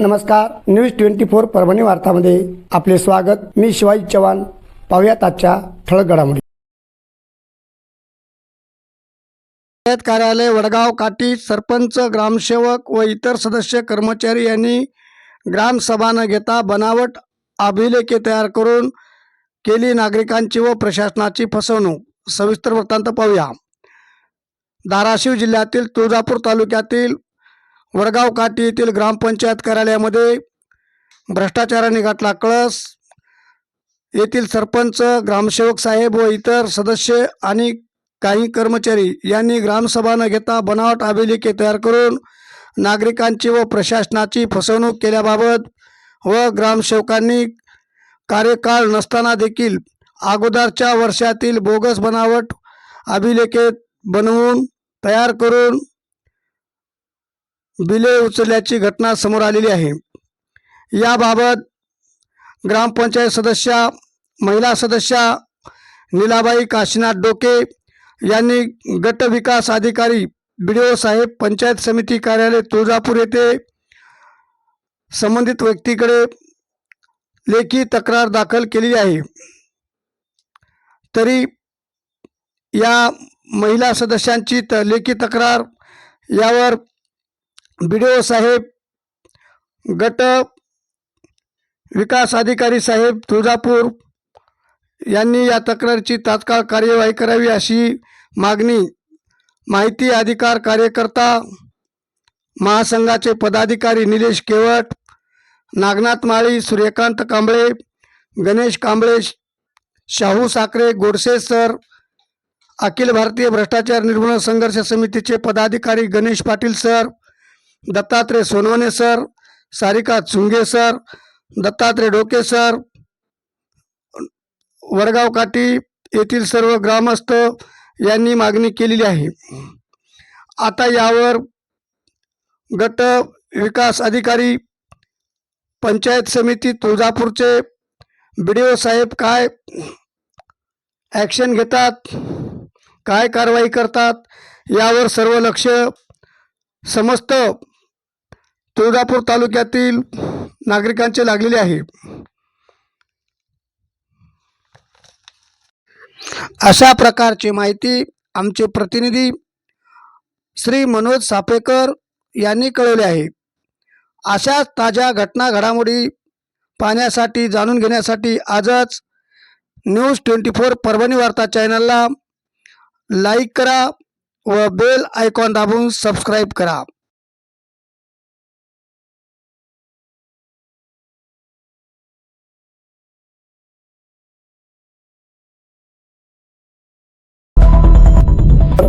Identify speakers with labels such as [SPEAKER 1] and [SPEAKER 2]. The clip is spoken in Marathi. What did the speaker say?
[SPEAKER 1] नमस्कार न्यूज ट्वेंटी फोर परभणी वार्तामध्ये आपले स्वागत. मी शिवाजी चव्हाण. पाहुयात आजच्या ठळक घडामोडी. पंचायत कार्यालय वडगाव काठी सरपंच ग्रामसेवक व इतर सदस्य कर्मचारी यांनी ग्रामसभा न घेता बनावट अभिलेखे तयार करून केली नागरिकांची व प्रशासनाची फसवणूक. सविस्तर वृत्तांत पाहूया. धाराशिव जिल्ह्यातील तुळजापूर तालुक्यातील वडगाव काठी येथील ग्रामपंचायत कार्यालयामध्ये भ्रष्टाचाराने गाठला कळस. येथील सरपंच ग्रामसेवक साहेब व इतर सदस्य आणि काही कर्मचारी यांनी ग्रामसभा न घेता बनावट अभिलेखे तयार करून नागरिकांची व प्रशासनाची फसवणूक केल्याबाबत व ग्रामसेवकांनी कार्यकाळ नसताना देखील अगोदरच्या वर्षातील बोगस बनावट अभिलेखे बनवून तयार करून बिले उचलल्याची घटना समोर आलेली आहे. याबाबत ग्रामपंचायत सदस्या महिला सदस्या नीलाबाई काशीनाथ डोके यांनी गट विकास अधिकारी बी डी ओ साहेब पंचायत समिती कार्यालय तुळजापूर येथे संबंधित व्यक्तीकडे लेखी तक्रार दाखल केलेली आहे. तरी या महिला सदस्यांची त लेखी तक्रार यावर ओ साहेब गट विकास अधिकारी साहेब तुळजापूर यांनी या तक्रारीची तात्काळ कार्यवाही करावी अशी मागणी माहिती अधिकार कार्यकर्ता महासंघाचे पदाधिकारी निलेश केवट नागनाथ माळी सूर्यकांत कांबळे गणेश कांबळे शाहू साखरे गोडसे सर अखिल भारतीय भ्रष्टाचार निर्मूलन संघर्ष समितीचे पदाधिकारी Ganesh Patil sir Dattatray Sonawane sir Sarika Chunge sir Dattatray Doke sir Vadgaon काठी येथील सर्व ग्रामस्थ यांनी मागणी केलेली आहे. आता यावर गट विकास अधिकारी पंचायत समिती तुळजापूरचे बी डी ओ साहेब काय ॲक्शन घेतात काय कारवाई करतात यावर सर्व लक्ष समस्त तुळजापूर तालुक्यातील नागरिकांचे लागलेले आहे. अशा प्रकारची माहिती आमचे प्रतिनिधी श्री मनोज सापेकर यांनी कळवले आहे. अशाच ताज्या घटना घडामोडी पाहण्यासाठी जाणून घेण्यासाठी आजच न्यूज ट्वेंटी फोर परभणी वार्ता चॅनलला लाईक करा व बेल आयकॉन दाबून सबस्क्राईब करा.